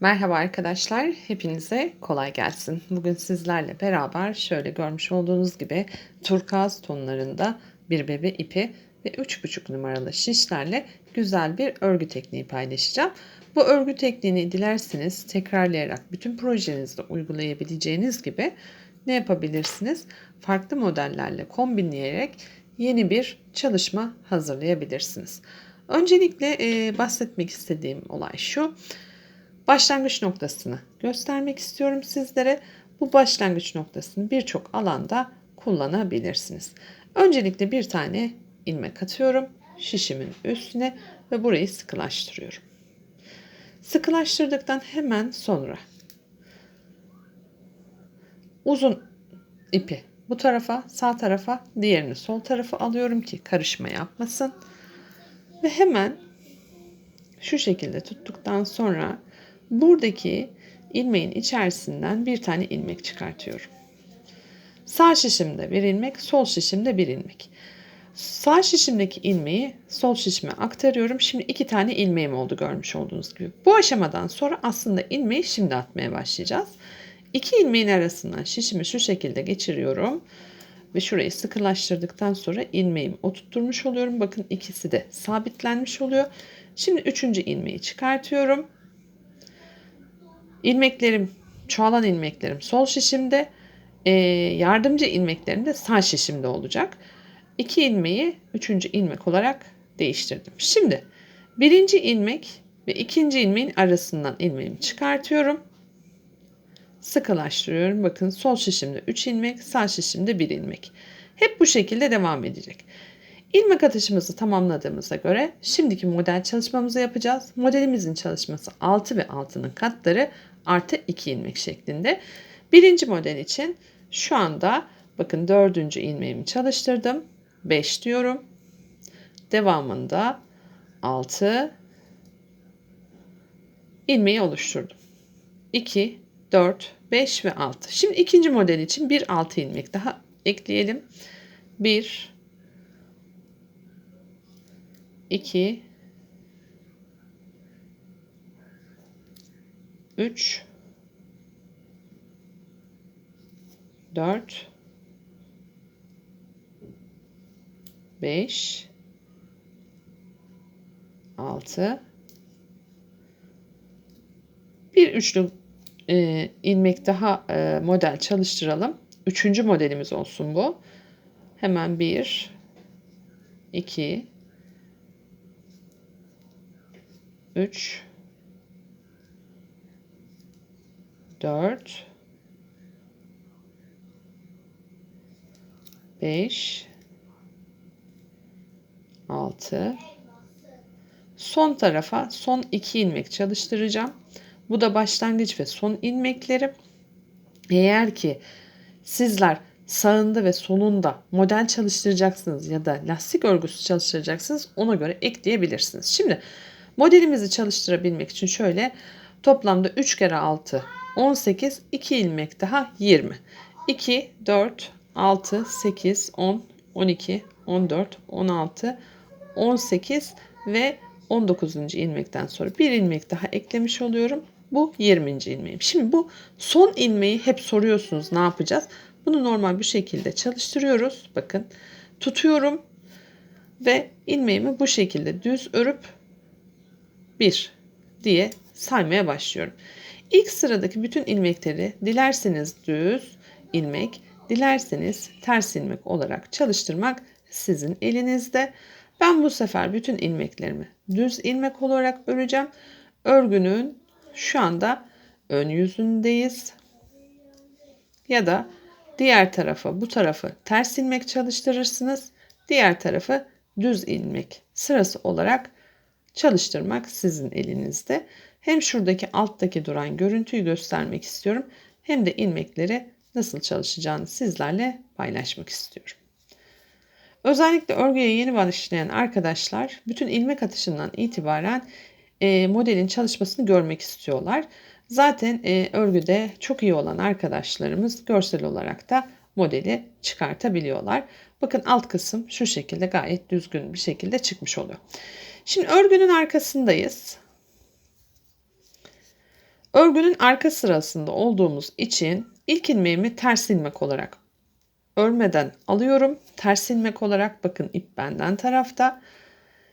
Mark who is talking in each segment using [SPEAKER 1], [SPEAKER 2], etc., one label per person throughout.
[SPEAKER 1] Merhaba arkadaşlar, hepinize kolay gelsin. Bugün sizlerle beraber şöyle görmüş olduğunuz gibi turkuaz tonlarında bir bebe ipi ve 3,5 numaralı şişlerle güzel bir örgü tekniği paylaşacağım. Bu örgü tekniğini dilerseniz tekrarlayarak bütün projenizde uygulayabileceğiniz gibi ne yapabilirsiniz? Farklı modellerle kombinleyerek yeni bir çalışma hazırlayabilirsiniz. Öncelikle e, bahsetmek istediğim olay şu başlangıç noktasını göstermek istiyorum sizlere. Bu başlangıç noktasını birçok alanda kullanabilirsiniz. Öncelikle bir tane ilmek atıyorum şişimin üstüne ve burayı sıkılaştırıyorum. Sıkılaştırdıktan hemen sonra uzun ipi bu tarafa, sağ tarafa, diğerini sol tarafa alıyorum ki karışma yapmasın. Ve hemen şu şekilde tuttuktan sonra buradaki ilmeğin içerisinden bir tane ilmek çıkartıyorum. Sağ şişimde bir ilmek, sol şişimde bir ilmek. Sağ şişimdeki ilmeği sol şişime aktarıyorum. Şimdi iki tane ilmeğim oldu görmüş olduğunuz gibi. Bu aşamadan sonra aslında ilmeği şimdi atmaya başlayacağız. İki ilmeğin arasından şişimi şu şekilde geçiriyorum. Ve şurayı sıkılaştırdıktan sonra ilmeğimi oturtturmuş oluyorum. Bakın ikisi de sabitlenmiş oluyor. Şimdi üçüncü ilmeği çıkartıyorum. İlmeklerim, çoğalan ilmeklerim sol şişimde, e, yardımcı ilmeklerim de sağ şişimde olacak. İki ilmeği üçüncü ilmek olarak değiştirdim. Şimdi birinci ilmek ve ikinci ilmeğin arasından ilmeğimi çıkartıyorum. Sıkılaştırıyorum. Bakın sol şişimde 3 ilmek, sağ şişimde 1 ilmek. Hep bu şekilde devam edecek. İlmek atışımızı tamamladığımıza göre şimdiki model çalışmamızı yapacağız. Modelimizin çalışması 6 ve 6'nın katları artı 2 ilmek şeklinde. Birinci model için şu anda bakın dördüncü ilmeğimi çalıştırdım. 5 diyorum. Devamında 6 ilmeği oluşturdum. 2, 4, 5 ve 6. Şimdi ikinci model için bir 6 ilmek daha ekleyelim. 1, 2, 3 4 5 6 bir üçlü e, ilmek daha e, model çalıştıralım. Üçüncü modelimiz olsun bu. Hemen bir, iki, üç, 4 5 6 son tarafa son 2 ilmek çalıştıracağım. Bu da başlangıç ve son ilmeklerim. Eğer ki sizler sağında ve sonunda model çalıştıracaksınız ya da lastik örgüsü çalıştıracaksınız ona göre ekleyebilirsiniz. Şimdi modelimizi çalıştırabilmek için şöyle toplamda 3 kere 6 18, 2 ilmek daha 20. 2, 4, 6, 8, 10, 12, 14, 16, 18 ve 19. ilmekten sonra bir ilmek daha eklemiş oluyorum. Bu 20. ilmeğim. Şimdi bu son ilmeği hep soruyorsunuz ne yapacağız? Bunu normal bir şekilde çalıştırıyoruz. Bakın tutuyorum ve ilmeğimi bu şekilde düz örüp 1 diye saymaya başlıyorum. İlk sıradaki bütün ilmekleri dilerseniz düz ilmek, dilerseniz ters ilmek olarak çalıştırmak sizin elinizde. Ben bu sefer bütün ilmeklerimi düz ilmek olarak öreceğim. Örgünün şu anda ön yüzündeyiz. Ya da diğer tarafa bu tarafı ters ilmek çalıştırırsınız. Diğer tarafı düz ilmek sırası olarak çalıştırmak sizin elinizde. Hem şuradaki alttaki duran görüntüyü göstermek istiyorum hem de ilmekleri nasıl çalışacağını sizlerle paylaşmak istiyorum. Özellikle örgüye yeni başlayan arkadaşlar bütün ilmek atışından itibaren e, modelin çalışmasını görmek istiyorlar. Zaten e, örgüde çok iyi olan arkadaşlarımız görsel olarak da modeli çıkartabiliyorlar. Bakın alt kısım şu şekilde gayet düzgün bir şekilde çıkmış oluyor. Şimdi örgünün arkasındayız. Örgünün arka sırasında olduğumuz için ilk ilmeğimi ters ilmek olarak örmeden alıyorum. Ters ilmek olarak bakın ip benden tarafta.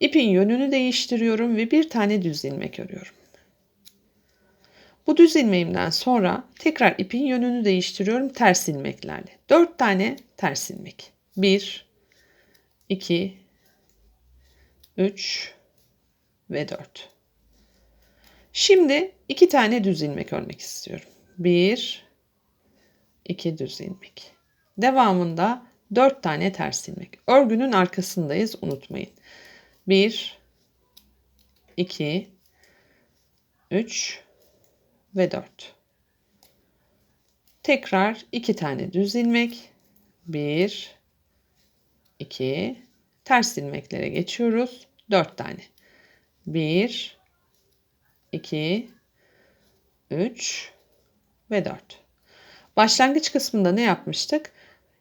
[SPEAKER 1] İpin yönünü değiştiriyorum ve bir tane düz ilmek örüyorum. Bu düz ilmeğimden sonra tekrar ipin yönünü değiştiriyorum ters ilmeklerle. 4 tane ters ilmek. 1 2 3 ve 4. Şimdi iki tane düz ilmek örmek istiyorum. 1 2 düz ilmek. Devamında 4 tane ters ilmek. Örgünün arkasındayız unutmayın. 1 2 3 ve 4. Tekrar 2 tane düz ilmek. 1 2 ters ilmeklere geçiyoruz. 4 tane. 1 2 3 ve 4. Başlangıç kısmında ne yapmıştık?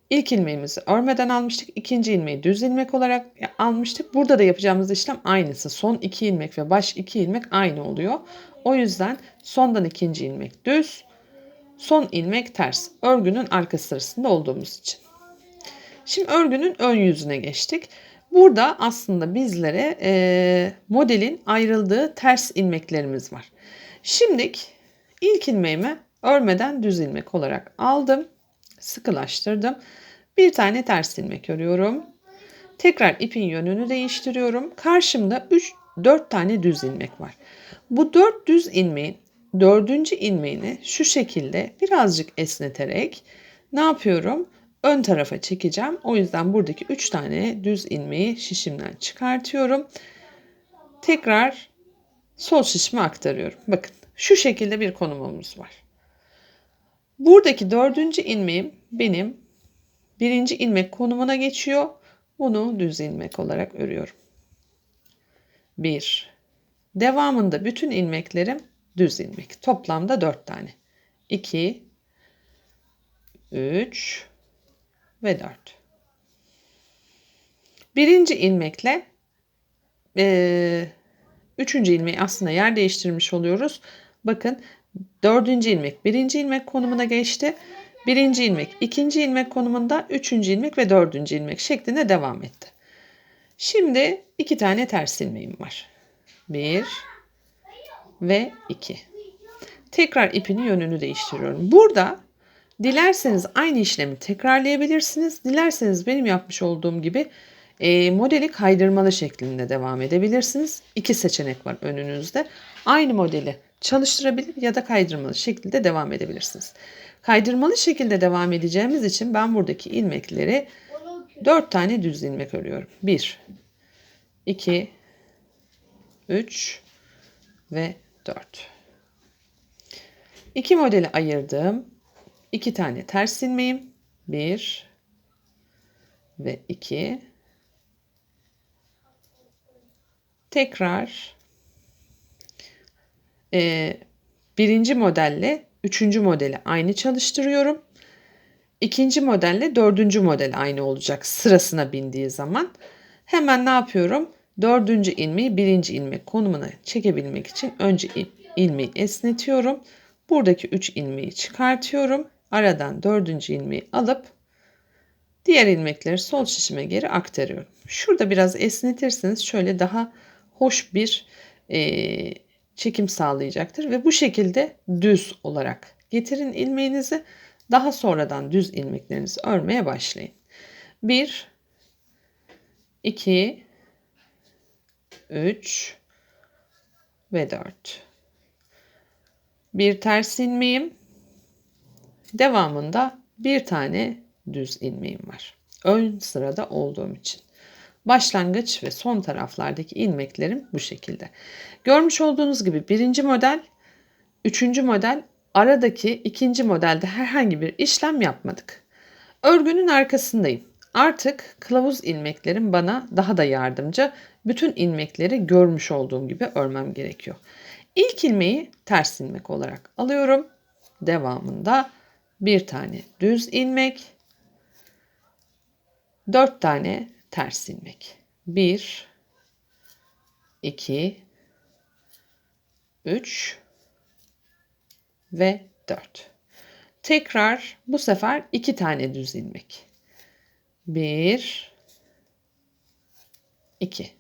[SPEAKER 1] İlk ilmeğimizi örmeden almıştık. ikinci ilmeği düz ilmek olarak almıştık. Burada da yapacağımız işlem aynısı. Son iki ilmek ve baş iki ilmek aynı oluyor. O yüzden sondan ikinci ilmek düz, son ilmek ters. Örgünün arka sırasında olduğumuz için. Şimdi örgünün ön yüzüne geçtik. Burada aslında bizlere e, modelin ayrıldığı ters ilmeklerimiz var. Şimdi ilk ilmeğimi örmeden düz ilmek olarak aldım. Sıkılaştırdım. Bir tane ters ilmek örüyorum. Tekrar ipin yönünü değiştiriyorum. Karşımda 3 4 tane düz ilmek var. Bu 4 düz ilmeğin dördüncü ilmeğini şu şekilde birazcık esneterek ne yapıyorum? Ön tarafa çekeceğim. O yüzden buradaki 3 tane düz ilmeği şişimden çıkartıyorum. Tekrar sol şişime aktarıyorum. Bakın şu şekilde bir konumumuz var. Buradaki dördüncü ilmeğim benim birinci ilmek konumuna geçiyor. Bunu düz ilmek olarak örüyorum. 1 Devamında bütün ilmeklerim düz ilmek. Toplamda 4 tane. 2 3 ve 4. Birinci ilmekle e, üçüncü ilmeği aslında yer değiştirmiş oluyoruz. Bakın dördüncü ilmek birinci ilmek konumuna geçti. Birinci ilmek ikinci ilmek konumunda üçüncü ilmek ve dördüncü ilmek şeklinde devam etti. Şimdi iki tane ters ilmeğim var. 1 ve 2. Tekrar ipinin yönünü değiştiriyorum. Burada dilerseniz aynı işlemi tekrarlayabilirsiniz. Dilerseniz benim yapmış olduğum gibi e, modeli kaydırmalı şeklinde devam edebilirsiniz. İki seçenek var önünüzde. Aynı modeli çalıştırabilir ya da kaydırmalı şekilde devam edebilirsiniz. Kaydırmalı şekilde devam edeceğimiz için ben buradaki ilmekleri 4 tane düz ilmek örüyorum. 1 2 3 ve 4. İki modeli ayırdım. İki tane ters ilmeğim. 1 ve 2. Tekrar e, birinci modelle üçüncü modeli aynı çalıştırıyorum. İkinci modelle dördüncü model aynı olacak sırasına bindiği zaman. Hemen ne yapıyorum? Dördüncü ilmeği birinci ilmek konumuna çekebilmek için önce ilmeği esnetiyorum. Buradaki üç ilmeği çıkartıyorum. Aradan dördüncü ilmeği alıp diğer ilmekleri sol şişime geri aktarıyorum. Şurada biraz esnetirseniz şöyle daha hoş bir e, çekim sağlayacaktır. Ve bu şekilde düz olarak getirin ilmeğinizi. Daha sonradan düz ilmeklerinizi örmeye başlayın. 1 2 3 ve 4. Bir ters ilmeğim. Devamında bir tane düz ilmeğim var. Ön sırada olduğum için. Başlangıç ve son taraflardaki ilmeklerim bu şekilde. Görmüş olduğunuz gibi birinci model, üçüncü model, aradaki ikinci modelde herhangi bir işlem yapmadık. Örgünün arkasındayım. Artık kılavuz ilmeklerim bana daha da yardımcı. Bütün ilmekleri görmüş olduğum gibi örmem gerekiyor. İlk ilmeği ters ilmek olarak alıyorum. Devamında bir tane düz ilmek, dört tane ters ilmek. Bir, iki, üç ve 4. Tekrar bu sefer 2 tane düz ilmek. 1 2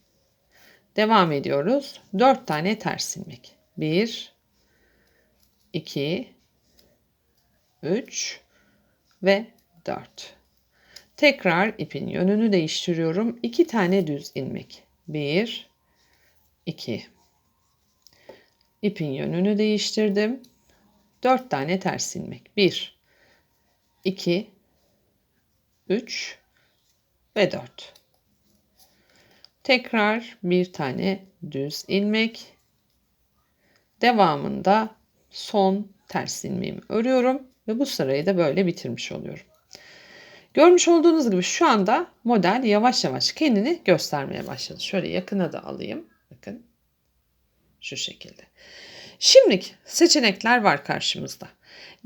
[SPEAKER 1] Devam ediyoruz. 4 tane ters ilmek. 1 2 3 ve 4. Tekrar ipin yönünü değiştiriyorum. 2 tane düz ilmek. 1 2 İpin yönünü değiştirdim. 4 tane ters ilmek. 1 2 3 ve 4. Tekrar bir tane düz ilmek. Devamında son ters ilmeğimi örüyorum ve bu sırayı da böyle bitirmiş oluyorum. Görmüş olduğunuz gibi şu anda model yavaş yavaş kendini göstermeye başladı. Şöyle yakına da alayım. Bakın şu şekilde. Şimdilik seçenekler var karşımızda.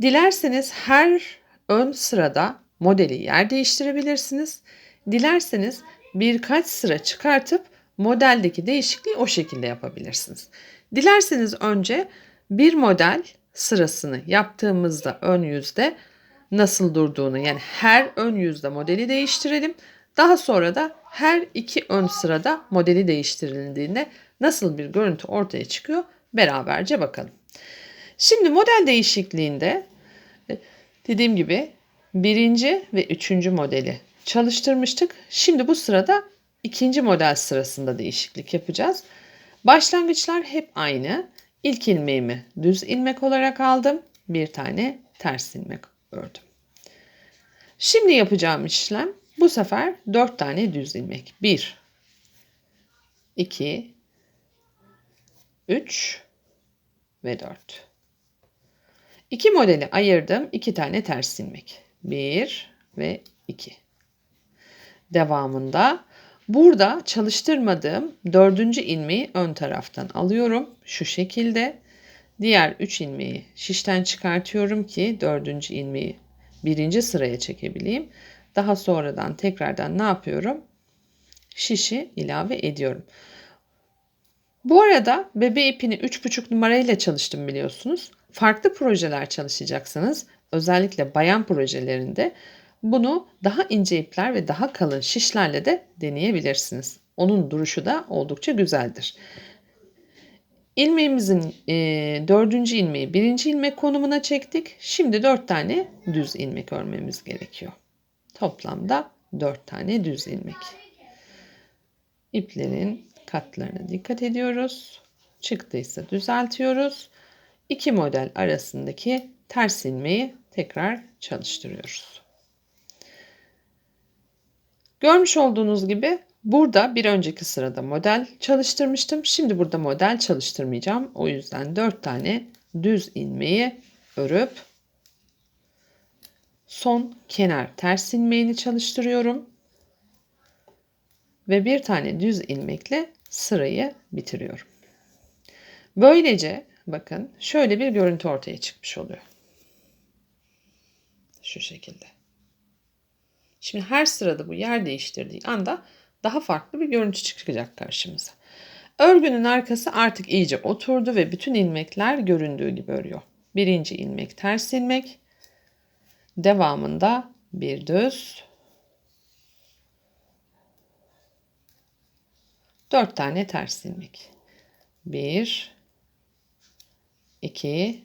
[SPEAKER 1] Dilerseniz her ön sırada modeli yer değiştirebilirsiniz. Dilerseniz birkaç sıra çıkartıp modeldeki değişikliği o şekilde yapabilirsiniz. Dilerseniz önce bir model sırasını yaptığımızda ön yüzde nasıl durduğunu yani her ön yüzde modeli değiştirelim. Daha sonra da her iki ön sırada modeli değiştirildiğinde nasıl bir görüntü ortaya çıkıyor beraberce bakalım. Şimdi model değişikliğinde e, dediğim gibi birinci ve üçüncü modeli çalıştırmıştık. Şimdi bu sırada ikinci model sırasında değişiklik yapacağız. Başlangıçlar hep aynı. İlk ilmeğimi düz ilmek olarak aldım. Bir tane ters ilmek ördüm. Şimdi yapacağım işlem bu sefer 4 tane düz ilmek. 1 2 3 ve 4. İki modeli ayırdım. 2 tane ters ilmek. 1 ve 2. Devamında burada çalıştırmadığım dördüncü ilmeği ön taraftan alıyorum. Şu şekilde. Diğer 3 ilmeği şişten çıkartıyorum ki dördüncü ilmeği birinci sıraya çekebileyim. Daha sonradan tekrardan ne yapıyorum? Şişi ilave ediyorum. Bu arada bebe ipini 3,5 numarayla çalıştım biliyorsunuz. Farklı projeler çalışacaksınız. Özellikle bayan projelerinde bunu daha ince ipler ve daha kalın şişlerle de deneyebilirsiniz. Onun duruşu da oldukça güzeldir. İlmeğimizin e, dördüncü ilmeği birinci ilmek konumuna çektik. Şimdi dört tane düz ilmek örmemiz gerekiyor. Toplamda dört tane düz ilmek. İplerin katlarına dikkat ediyoruz. Çıktıysa düzeltiyoruz. İki model arasındaki ters ilmeği tekrar çalıştırıyoruz. Görmüş olduğunuz gibi burada bir önceki sırada model çalıştırmıştım. Şimdi burada model çalıştırmayacağım. O yüzden 4 tane düz ilmeği örüp son kenar ters ilmeğini çalıştırıyorum. Ve bir tane düz ilmekle sırayı bitiriyorum. Böylece bakın şöyle bir görüntü ortaya çıkmış oluyor. Şu şekilde. Şimdi her sırada bu yer değiştirdiği anda daha farklı bir görüntü çıkacak karşımıza. Örgünün arkası artık iyice oturdu ve bütün ilmekler göründüğü gibi örüyor. Birinci ilmek ters ilmek. Devamında bir düz. Dört tane ters ilmek. Bir, iki,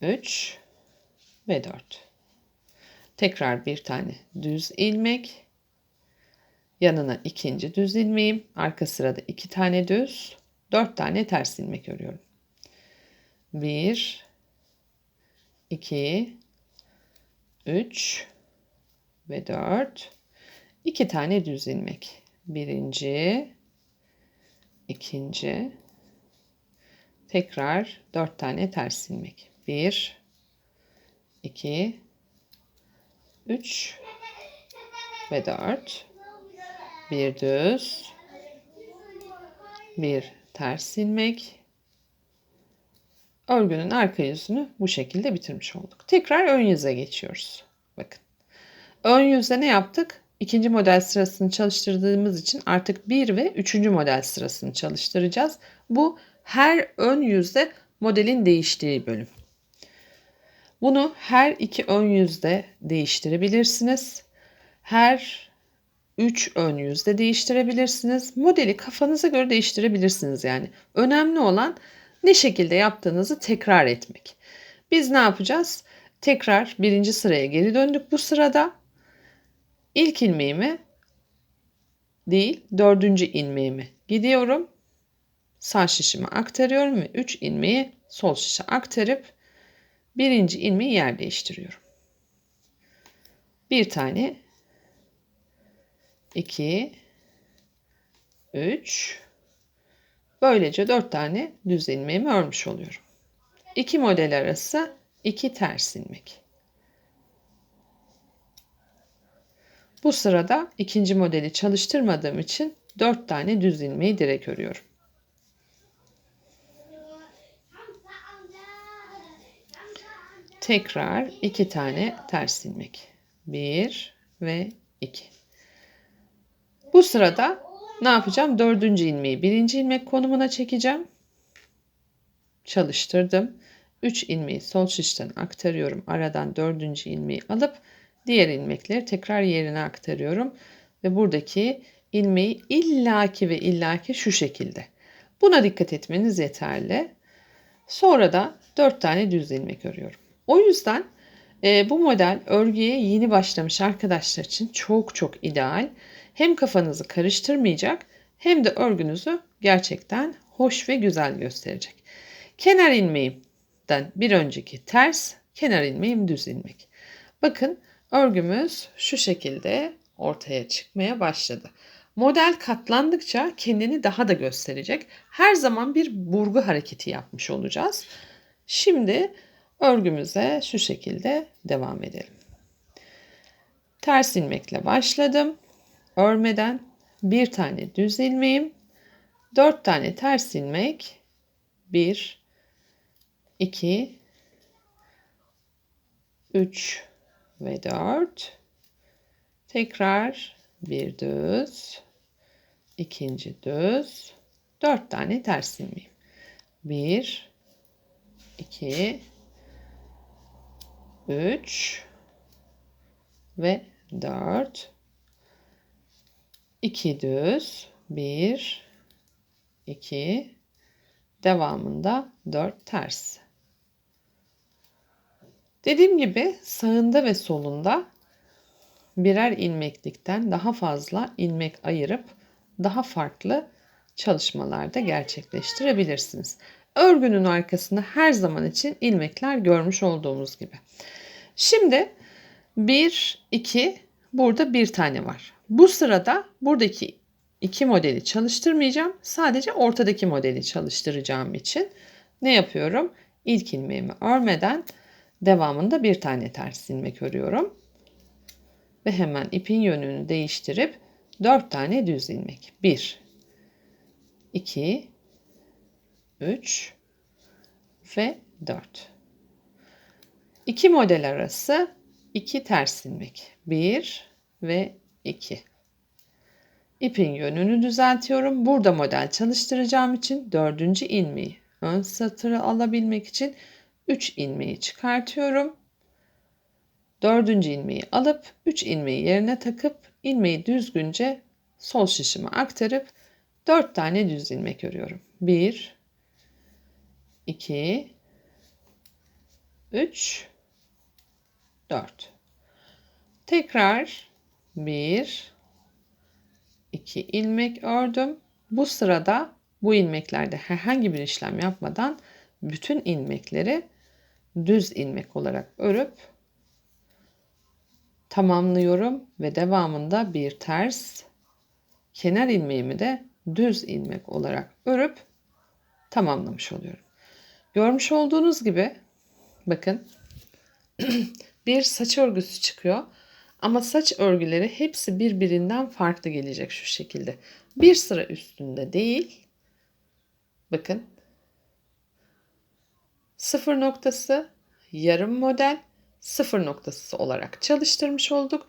[SPEAKER 1] üç ve dört. Tekrar bir tane düz ilmek. Yanına ikinci düz ilmeğim. Arka sırada iki tane düz. Dört tane ters ilmek örüyorum. Bir, iki, üç ve dört. İki tane düz ilmek. Birinci, ikinci, tekrar dört tane ters ilmek. Bir, iki, 3 ve 4. Bir düz. Bir ters ilmek. Örgünün arka yüzünü bu şekilde bitirmiş olduk. Tekrar ön yüze geçiyoruz. Bakın. Ön yüzde ne yaptık? İkinci model sırasını çalıştırdığımız için artık bir ve üçüncü model sırasını çalıştıracağız. Bu her ön yüzde modelin değiştiği bölüm. Bunu her iki ön yüzde değiştirebilirsiniz. Her üç ön yüzde değiştirebilirsiniz. Modeli kafanıza göre değiştirebilirsiniz yani. Önemli olan ne şekilde yaptığınızı tekrar etmek. Biz ne yapacağız? Tekrar birinci sıraya geri döndük bu sırada. İlk ilmeğimi değil dördüncü ilmeğimi gidiyorum. Sağ şişime aktarıyorum ve 3 ilmeği sol şişe aktarıp birinci ilmeği yer değiştiriyorum. Bir tane 2 3 Böylece 4 tane düz ilmeğimi örmüş oluyorum. İki model arası 2 ters ilmek. Bu sırada ikinci modeli çalıştırmadığım için 4 tane düz ilmeği direkt örüyorum. Tekrar 2 tane ters ilmek. 1 ve 2. Bu sırada ne yapacağım? Dördüncü ilmeği birinci ilmek konumuna çekeceğim. Çalıştırdım. 3 ilmeği sol şişten aktarıyorum. Aradan dördüncü ilmeği alıp diğer ilmekleri tekrar yerine aktarıyorum. Ve buradaki ilmeği illaki ve illaki şu şekilde. Buna dikkat etmeniz yeterli. Sonra da 4 tane düz ilmek örüyorum. O yüzden e, bu model örgüye yeni başlamış arkadaşlar için çok çok ideal. Hem kafanızı karıştırmayacak hem de örgünüzü gerçekten hoş ve güzel gösterecek. Kenar ilmeğimden bir önceki ters, kenar ilmeğim düz ilmek. Bakın örgümüz şu şekilde ortaya çıkmaya başladı. Model katlandıkça kendini daha da gösterecek. Her zaman bir burgu hareketi yapmış olacağız. Şimdi örgümüze şu şekilde devam edelim. Ters ilmekle başladım. Örmeden bir tane düz ilmeğim, dört tane ters ilmek, bir, iki, üç ve dört. Tekrar bir düz, ikinci düz, dört tane ters ilmeğim. Bir, iki, üç ve dört. 2 düz, 1, 2, devamında 4 ters. Dediğim gibi sağında ve solunda birer ilmeklikten daha fazla ilmek ayırıp daha farklı çalışmalarda gerçekleştirebilirsiniz. Örgünün arkasında her zaman için ilmekler görmüş olduğumuz gibi. Şimdi 1, 2, burada bir tane var. Bu sırada buradaki iki modeli çalıştırmayacağım. Sadece ortadaki modeli çalıştıracağım için ne yapıyorum? İlk ilmeğimi örmeden devamında bir tane ters ilmek örüyorum. Ve hemen ipin yönünü değiştirip 4 tane düz ilmek. 1 2 3 ve 4. İki model arası 2 ters ilmek. 1 ve 2. İpin yönünü düzeltiyorum. Burada model çalıştıracağım için dördüncü ilmeği ön satırı alabilmek için 3 ilmeği çıkartıyorum. Dördüncü ilmeği alıp 3 ilmeği yerine takıp ilmeği düzgünce sol şişime aktarıp 4 tane düz ilmek örüyorum. 1 2 3 4 Tekrar 1 2 ilmek ördüm. Bu sırada bu ilmeklerde herhangi bir işlem yapmadan bütün ilmekleri düz ilmek olarak örüp tamamlıyorum ve devamında bir ters kenar ilmeğimi de düz ilmek olarak örüp tamamlamış oluyorum. Görmüş olduğunuz gibi bakın bir saç örgüsü çıkıyor. Ama saç örgüleri hepsi birbirinden farklı gelecek şu şekilde. Bir sıra üstünde değil. Bakın. Sıfır noktası, yarım model, sıfır noktası olarak çalıştırmış olduk.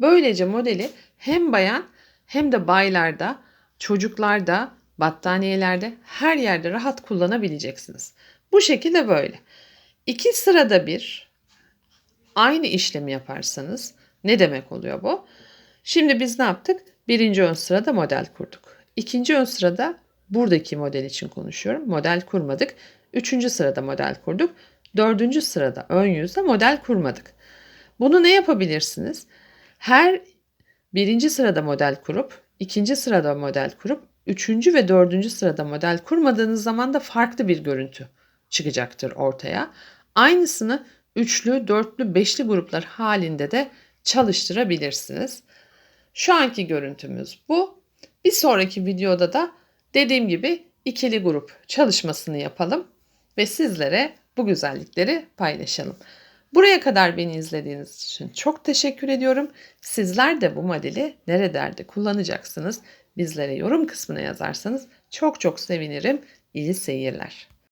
[SPEAKER 1] Böylece modeli hem bayan hem de baylarda, çocuklarda, battaniyelerde her yerde rahat kullanabileceksiniz. Bu şekilde böyle. İki sırada bir aynı işlemi yaparsanız ne demek oluyor bu? Şimdi biz ne yaptık? Birinci ön sırada model kurduk. İkinci ön sırada buradaki model için konuşuyorum. Model kurmadık. Üçüncü sırada model kurduk. Dördüncü sırada ön yüzde model kurmadık. Bunu ne yapabilirsiniz? Her birinci sırada model kurup, ikinci sırada model kurup, üçüncü ve dördüncü sırada model kurmadığınız zaman da farklı bir görüntü çıkacaktır ortaya. Aynısını üçlü, dörtlü, beşli gruplar halinde de çalıştırabilirsiniz. Şu anki görüntümüz bu. Bir sonraki videoda da dediğim gibi ikili grup çalışmasını yapalım ve sizlere bu güzellikleri paylaşalım. Buraya kadar beni izlediğiniz için çok teşekkür ediyorum. Sizler de bu modeli nerelerde kullanacaksınız? Bizlere yorum kısmına yazarsanız çok çok sevinirim. İyi seyirler.